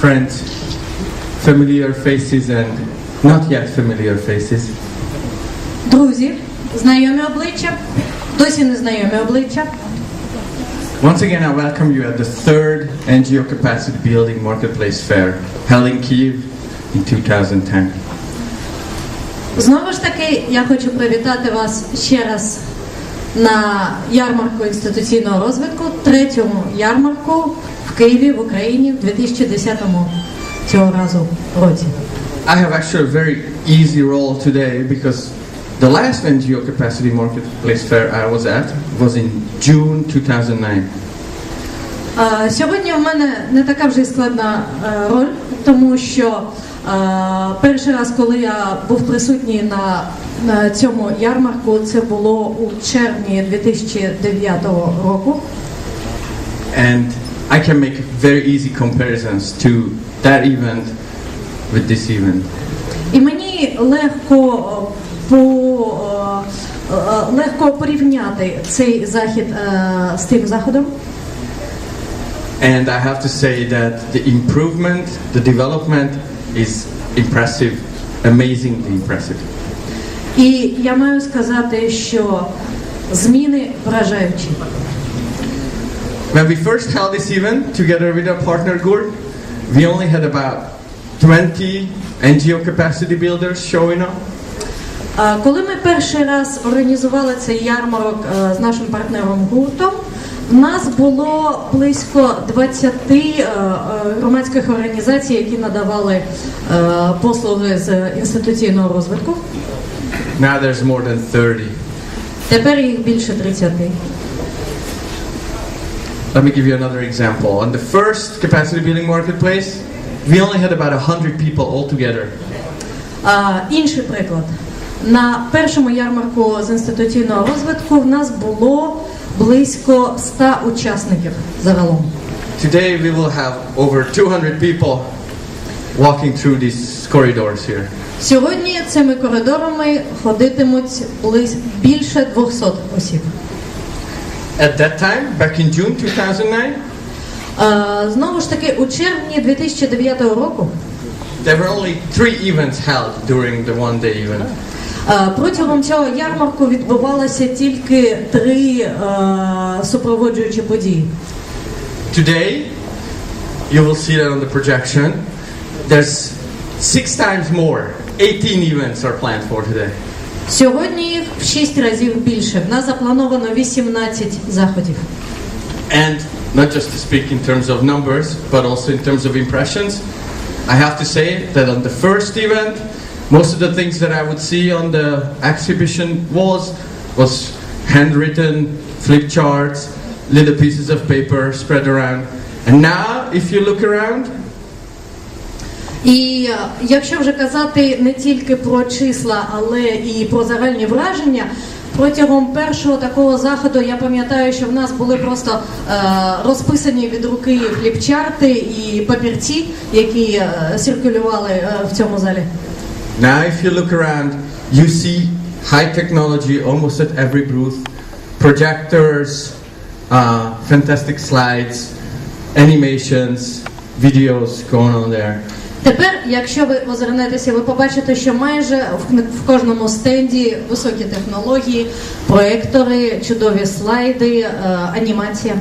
friends, familiar faces and not yet familiar faces. Друзі, знайомі обличчя, досі не знайомі обличчя. Once again, I welcome you at the third NGO Capacity Building Marketplace Fair held in Kiev in 2010. Знову ж таки, я хочу привітати вас ще раз на ярмарку інституційного розвитку, третьому ярмарку Києві, в Україні в 2010 цього разу році. I have actually a very easy role today because the last NGO Capacity Marketplace Fair I was at was in June 2009. Е, Сьогодні в мене не така вже складна е, роль, тому що е, перший раз, коли я був присутній на, на цьому ярмарку, це було у червні 2009 року. And I can make very easy comparisons to that event with this event. І мені легко е, по е, е, легко порівняти цей захід е, з тим заходом. And I have to say that the improvement, the development is impressive, amazingly impressive. І я маю сказати, що зміни вражаючі. When we first held this event together with our partner GURD, we only had about 20 NGO capacity builders showing up. Коли ми перший раз організували цей ярмарок е, з нашим партнером гуртом, в нас було близько 20 е, е, громадських організацій, які надавали послуги з інституційного розвитку. Now there's more than 30. Тепер їх більше 30. Let me give you another example. On the first capacity building marketplace, we only had about 100 people altogether. А, інший приклад. На першому ярмарку з інституційного розвитку в нас було близько 100 учасників загалом. Today we will have over 200 people walking through these corridors here. Сьогодні цими коридорами ходитимуть близь більше 200 осіб. At that time, back in June 2009, Е, Знову ж таки, у червні 2009 року there were only three events held during the one day event. е, протягом цього ярмарку відбувалося тільки три е, супроводжуючі події. Today, you will see that on the projection. There's six times more. 18 events are planned for today. Сьогодні їх в 6 разів більше. В нас заплановано 18 заходів. And not just to speak in terms of numbers, but also in terms of impressions, I have to say that on the first event, most of the things that I would see on the exhibition walls was handwritten flip charts, little pieces of paper spread around. And now, if you look around, І е, якщо вже казати не тільки про числа, але і про загальні враження. Протягом першого такого заходу я пам'ятаю, що в нас були просто е, розписані від руки фліпчарти і папірці, які е, циркулювали е, в цьому залі. now if you look around, you see high technology almost at every booth, projectors, uh, fantastic slides, animations, videos going on there. Тепер, якщо ви озирнетеся, ви побачите, що майже в, в кожному стенді високі технології, проектори, чудові слайди, е, анімація.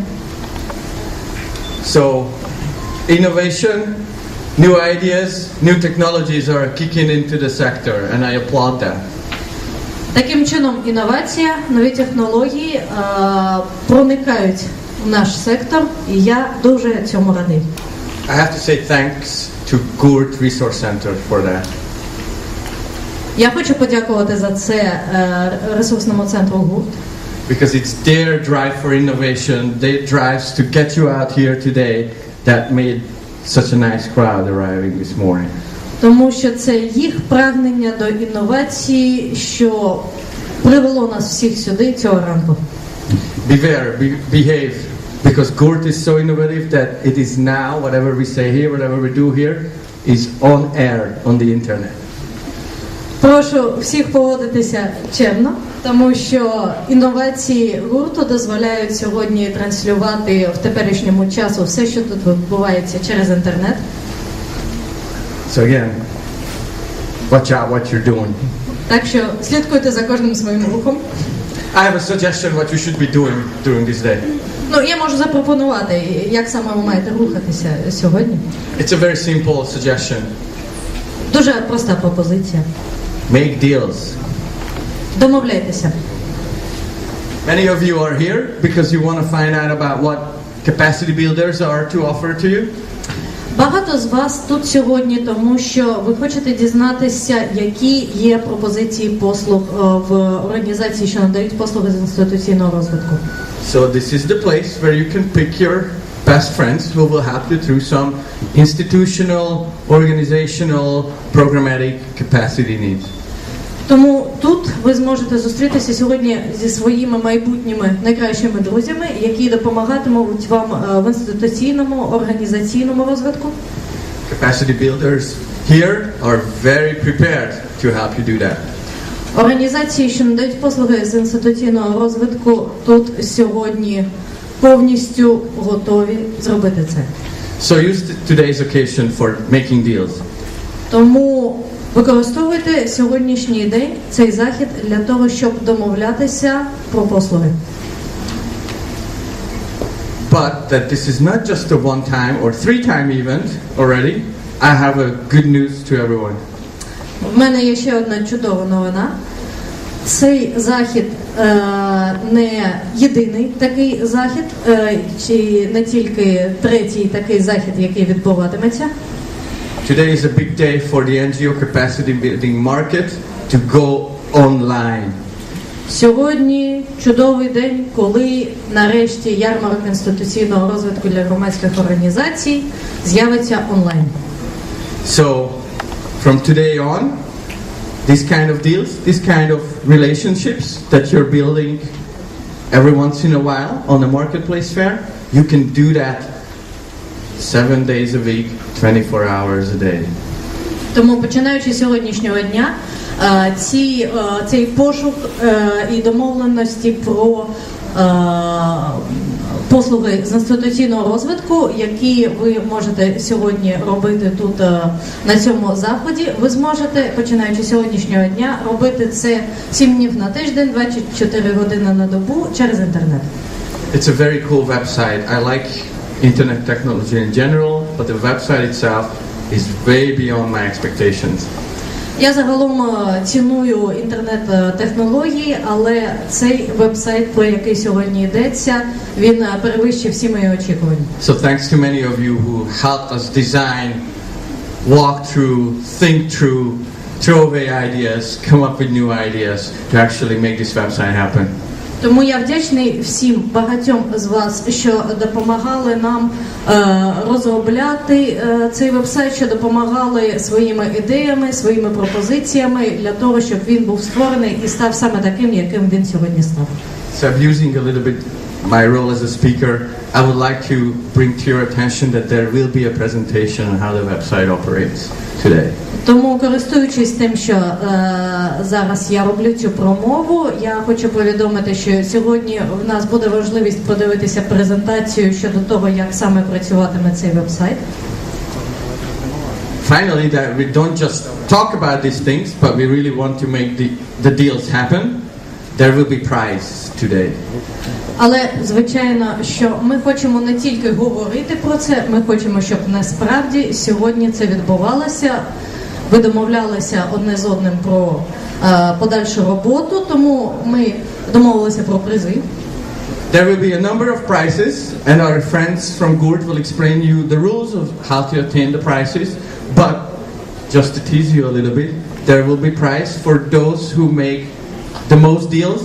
So, innovation, new ideas, new technologies are kicking into the sector, and I applaud that. Таким чином, інновація, нові технології е, проникають в наш сектор, і я дуже цьому радий. I have to say thanks to Gurt Resource Center for that. Я хочу подякувати за це е, ресурсному центру ГУРТ, Because it's their drive for innovation, their drives to get you out here today that made such a nice crowd arriving this morning. тому що це їх прагнення до інновації, що привело нас всіх сюди цього ранку. Beware, be, behave, because Gurt is so innovative that it is now, whatever we say here, whatever we do here, is on air on the internet. Прошу всіх поводитися чемно, тому що інновації гурту дозволяють сьогодні транслювати в теперішньому часу все, що тут відбувається через інтернет. So again, watch out what you're doing. Так що слідкуйте за кожним своїм рухом. I have a suggestion what you should be doing during this day. Ну, я можу запропонувати, як саме ви маєте рухатися сьогодні. It's a very simple suggestion. Дуже проста пропозиція. Make deals. Домовляйтеся. Many of you are here because you want to find out about what capacity builders are to offer to you. Багато з вас тут сьогодні, тому що ви хочете дізнатися, які є пропозиції послуг е, в організації, що надають послуги з інституційного розвитку. So this is the place where you can pick your best friends who will help you through some institutional, organizational, programmatic capacity needs. Тому тут ви зможете зустрітися сьогодні зі своїми майбутніми найкращими друзями, які допомагатимуть вам е, в інституційному організаційному розвитку. Capacity builders here are very prepared to help you do that. Організації, що надають послуги з інституційного розвитку, тут сьогодні повністю готові зробити це. So use today's occasion for making deals. Тому використовуйте сьогоднішній день цей захід для того, щоб домовлятися про послуги. But that this is not just a one-time or three-time event already. I have a good news to everyone. В мене є ще одна чудова новина. Цей захід е, не єдиний такий захід, е, чи не тільки третій такий захід, який відбуватиметься. Today is a big day for the NGO capacity building market to go online. Сьогодні чудовий день, коли нарешті ярмарок інституційного розвитку для громадських організацій з'явиться онлайн. So, from today on, this kind of deals, this kind of relationships that you're building every once in a while on the marketplace fair, you can do that seven days a week, 24 hours a day. Тому починаючи з сьогоднішнього дня, е, ці, е, цей пошук е, і домовленості про послуги з інституційного розвитку, які ви можете сьогодні робити тут на цьому заході, ви зможете, починаючи з сьогоднішнього дня, робити це 7 днів на тиждень, 24 години на добу через інтернет. It's a very cool website. I like internet technology in general, but the website itself is way beyond my expectations. Я загалом е, ціную інтернет-технології, але цей вебсайт, про який сьогодні йдеться, він е, перевищив всі мої очікування. So thanks to many of you who helped us design, walk through, think through, throw away ideas, come up with new ideas to actually make this website happen. Тому я вдячний всім багатьом з вас, що допомагали нам е, розробляти е, цей вебсайт, що допомагали своїми ідеями, своїми пропозиціями для того, щоб він був створений і став саме таким, яким він сьогодні став. So I'm using a little bit my role as a speaker. I would like to bring to your attention that there will be a presentation on how the website operates today. Тому, користуючись тим, що е, зараз я роблю цю промову, я хочу повідомити, що сьогодні в нас буде можливість подивитися презентацію щодо того, як саме працюватиме цей вебсайт. Finally, that we don't just talk about these things, but we really want to make the, the deals happen. There will be prize today. Але звичайно, що ми хочемо не тільки говорити про це, ми хочемо, щоб насправді сьогодні це відбувалося. Ви домовлялися одне з одним про е, подальшу роботу, тому ми домовилися про призи. There will be a number of prizes, and our friends from GURT will explain you the rules of how to attain the prizes. But just to tease you a little bit, there will be prize for those who make the most deals.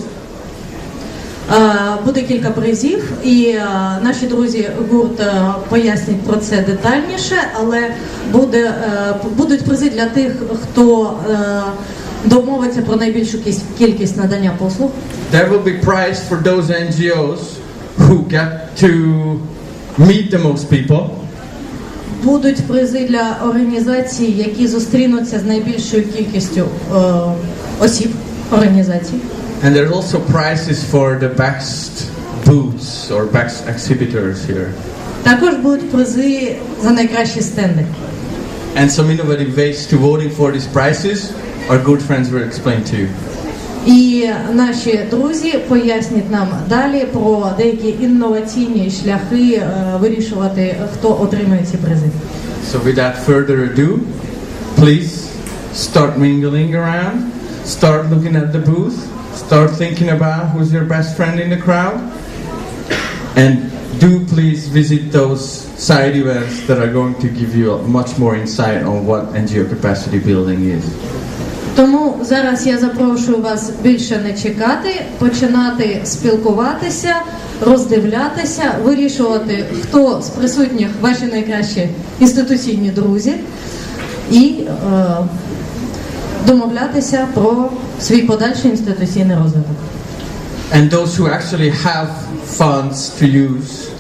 Буде кілька призів, і наші друзі гурт пояснять про це детальніше, але буде, е, будуть призи для тих, хто е, домовиться про найбільшу кіс- кількість надання послуг. There will be prize for those NGOs who get to meet the most people. Будуть призи для організацій, які зустрінуться з найбільшою кількістю е, осіб організацій. And there's also prizes for the best booths or best exhibitors here. Також будуть призи за найкращі стенди. and some innovative ways to voting for these prizes, our good friends will explain to you. І наші друзі пояснять нам далі про деякі інноваційні шляхи е, вирішувати, хто отримує ці призи. So without further ado, please start mingling around, start looking at the booth, start thinking about who's your best friend in the crowd, and do please visit those side events that are going to give you much more insight on what NGO capacity building is. Тому зараз я запрошую вас більше не чекати, починати спілкуватися, роздивлятися, вирішувати, хто з присутніх ваші найкращі інституційні друзі, і е, домовлятися про свій подальший інституційний розвиток. And those who actually have funds to use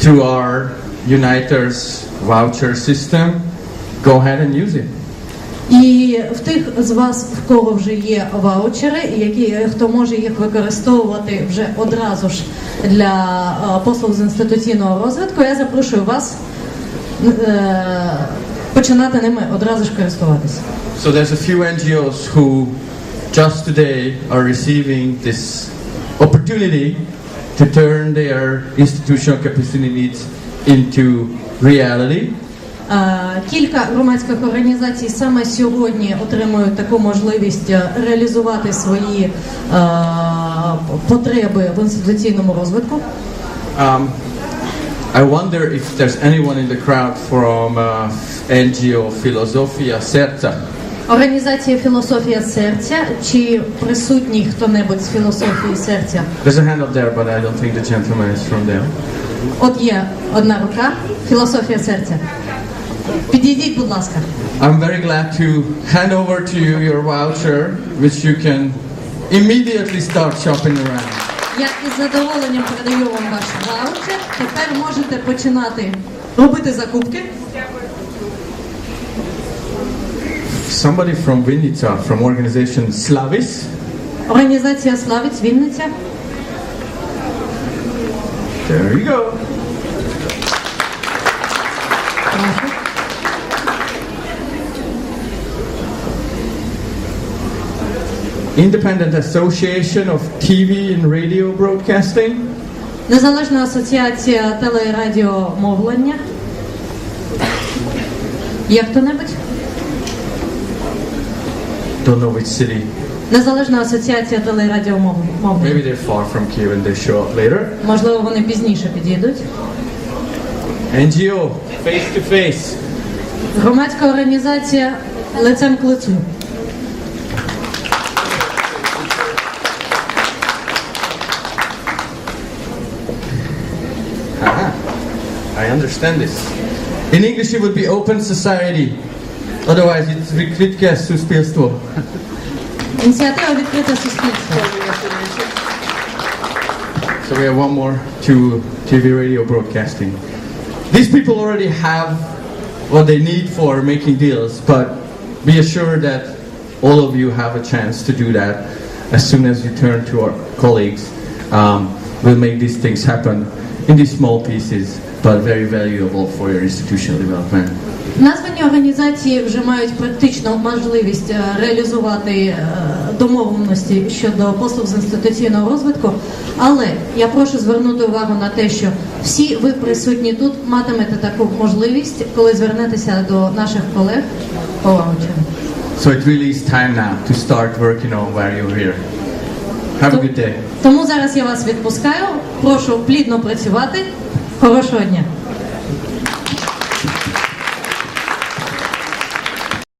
through our Uniters voucher system, go ahead and use it. І в тих з вас, в кого вже є ваучери, які хто може їх використовувати вже одразу ж для е, послуг з інституційного розвитку, я запрошую вас е, починати ними одразу ж користуватися. So there's a few NGOs who just today are receiving this opportunity to turn their institutional capacity needs into reality. Кілька громадських організацій саме сьогодні отримують таку можливість е, реалізувати свої е, потреби в інституційному розвитку. Um, I wonder if there's anyone in the crowd from uh, NGO Filosofia Serca. Організація Філософія серця чи присутній хто-небудь з філософії серця? There's a hand up there, but I don't think the gentleman is from there. От є одна рука, філософія серця. Підійдіть, будь ласка. I'm very glad to hand over to you your voucher, which you can immediately start shopping around. Я із задоволенням передаю вам ваш ваучер. Тепер можете починати робити закупки. Somebody from Vinica, from organization Slavis. Організація Славець Вінниця. There you go. Прошу. Independent Association of TV and Radio Broadcasting. Незалежна асоціація телерадіомовлення. Є хто-небудь? Don't know which city. Незалежна асоціація телерадіомовлення. Maybe they're far from Kiev and they show up later. Можливо, вони пізніше підійдуть. NGO, face to face. Громадська організація лицем к лицю. understand this. In English it would be open society. Otherwise it's відкритке суспільство. Ініціатива відкрите суспільство. So we have one more to TV radio broadcasting. These people already have what they need for making deals, but be assured that all of you have a chance to do that as soon as you turn to our colleagues. Um, we'll make these things happen in these small pieces, But very valuable for your institutional development. Названі організації вже мають практичну можливість е, реалізувати е, домовленості щодо послуг з інституційного розвитку. Але я прошу звернути увагу на те, що всі ви присутні тут матимете таку можливість, коли звернетеся до наших колег по ваучеру. So it really is time now to start working on where you're here. Have a good day. Тому зараз я вас відпускаю. Прошу плідно працювати. Хорошого дня.